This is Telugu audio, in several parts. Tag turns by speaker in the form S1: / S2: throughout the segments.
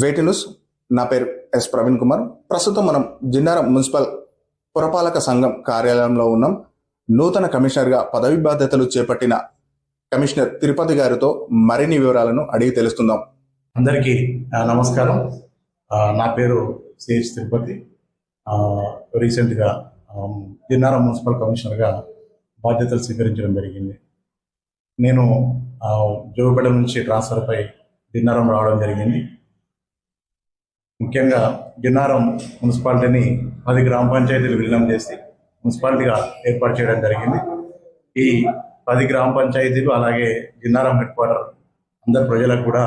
S1: వేటిలుస్ నా పేరు ఎస్ ప్రవీణ్ కుమార్. ప్రస్తుతం మనం జిన్నారం మున్సిపల్ పురపాలక సంఘం కార్యాలయంలో ఉన్నాం. నూతన కమిషనర్గా పదవి బాధ్యతలు చేపట్టిన కమిషనర్ తిరుపతి గారితో మరిన్ని వివరాలను అడిగి తెలుసుకుందాం.
S2: అందరికీ నమస్కారం. నా పేరు సిహెచ్ తిరుపతి. రీసెంట్గా జిన్నారం మున్సిపల్ కమిషనర్గా బాధ్యతలు స్వీకరించడం జరిగింది. నేను జోగుపేట నుంచి ట్రాన్స్ఫర్పై జిన్నారం రావడం జరిగింది. ముఖ్యంగా గిన్నారం మున్సిపాలిటీని పది గ్రామ పంచాయతీలు విలీనం చేసి మున్సిపాలిటీగా ఏర్పాటు చేయడం జరిగింది. ఈ పది గ్రామ పంచాయతీలు అలాగే గిన్నారం హెడ్ క్వార్టర్ అందరి ప్రజలకు కూడా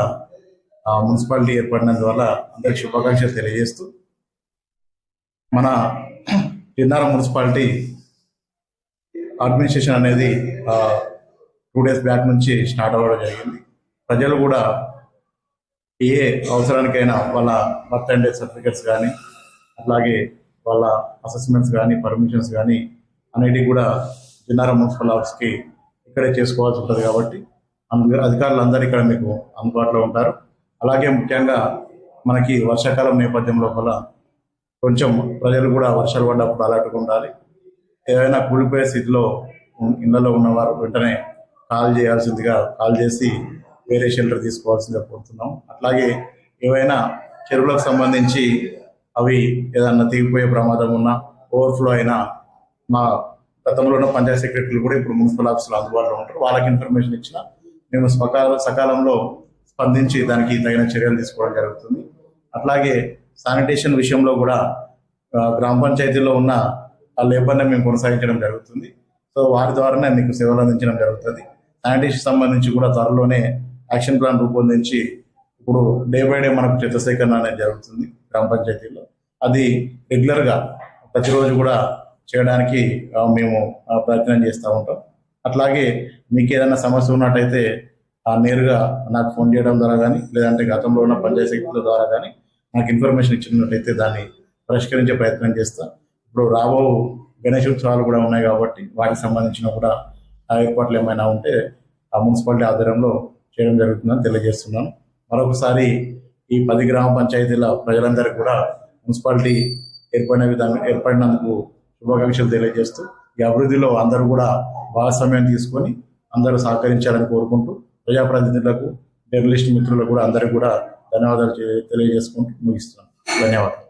S2: ఆ మున్సిపాలిటీ ఏర్పడినందువల్ల అందరికి శుభాకాంక్షలు తెలియజేస్తూ మన జిన్నారం మున్సిపాలిటీ అడ్మినిస్ట్రేషన్ అనేది టూ డేస్ బ్యాక్ నుంచి స్టార్ట్ అవ్వడం జరిగింది. ప్రజలు కూడా ఏ అవసరానికైనా వాళ్ళ బర్త్ అండ్ డెత్ సర్టిఫికెట్స్ కానీ అట్లాగే వాళ్ళ అసెస్మెంట్స్ కానీ పర్మిషన్స్ కానీ అనేటివి కూడా జిన్నారం మున్సిపల్ ఆఫీస్కి ఇక్కడే చేసుకోవాల్సి ఉంటుంది కాబట్టి అందు అధికారులు అందరూ ఇక్కడ మీకు అందుబాటులో ఉంటారు. అలాగే ముఖ్యంగా మనకి వర్షాకాలం నేపథ్యం లోపల కొంచెం ప్రజలు కూడా వర్షాలు పడ్డప్పుడు అలర్ట్గా ఉండాలి. ఏదైనా కూలిపోయే స్థితిలో ఇళ్ళలో ఉన్నవారు వెంటనే కాల్ చేయాల్సిందిగా కాల్ చేసి వేరే షెల్టర్ తీసుకోవాల్సిందిగా కోరుతున్నాం. అట్లాగే ఏవైనా చెరువులకు సంబంధించి అవి ఏదన్నా తెగిపోయే ప్రమాదం ఉన్నా ఓవర్ఫ్లో అయినా మా గతంలో ఉన్న పంచాయత్ సెక్రటరీలు కూడా ఇప్పుడు మున్సిపల్ ఆఫీసులో అందుబాటులో ఉంటారు. వాళ్ళకి ఇన్ఫర్మేషన్ ఇచ్చిన మేము సకాల సకాలంలో స్పందించి దానికి తగిన చర్యలు తీసుకోవడం జరుగుతుంది. అట్లాగే శానిటేషన్ విషయంలో కూడా గ్రామ పంచాయతీలో ఉన్న ఆ లేబర్ని మేము కొనసాగించడం జరుగుతుంది. సో వారి ద్వారానే మీకు సేవలు అందించడం జరుగుతుంది. శానిటేషన్ సంబంధించి కూడా త్వరలోనే యాక్షన్ ప్లాన్ రూపొందించి ఇప్పుడు డే బై డే మనకు చెత్త సేకరణ అనేది జరుగుతుంది గ్రామ పంచాయతీలో. అది రెగ్యులర్గా ప్రతిరోజు కూడా చేయడానికి మేము ప్రయత్నం చేస్తూ ఉంటాం. అట్లాగే మీకు ఏదైనా సమస్య ఉన్నట్టయితే నేరుగా నాకు ఫోన్ చేయడం ద్వారా కానీ లేదంటే గతంలో ఉన్న పంచాయతీ సెక్రటరీల ద్వారా కానీ నాకు ఇన్ఫర్మేషన్ ఇచ్చినట్టయితే దాన్ని పరిష్కరించే ప్రయత్నం చేస్తా. ఇప్పుడు రాబో గణేష్ ఉత్సవాలు కూడా ఉన్నాయి కాబట్టి వాటికి సంబంధించిన కూడా ఆ ఏర్పాట్లు ఏమైనా ఉంటే ఆ మున్సిపాలిటీ ఆధ్వర్యంలో చేయడం జరుగుతుందని తెలియజేస్తున్నాను. మరొకసారి ఈ పది గ్రామ పంచాయతీల ప్రజలందరూ కూడా మున్సిపాలిటీ ఏర్పడిన విధానం ఏర్పడినందుకు శుభాకాంక్షలు తెలియజేస్తూ ఈ అభివృద్ధిలో అందరూ కూడా భాగస్వామ్యం తీసుకొని అందరూ సహకరించాలని కోరుకుంటూ ప్రజాప్రతినిధులకు జర్నలిస్ట్ మిత్రులకు కూడా అందరికీ కూడా ధన్యవాదాలు తెలియజేసుకుంటూ ముగిస్తున్నాను. ధన్యవాదాలు.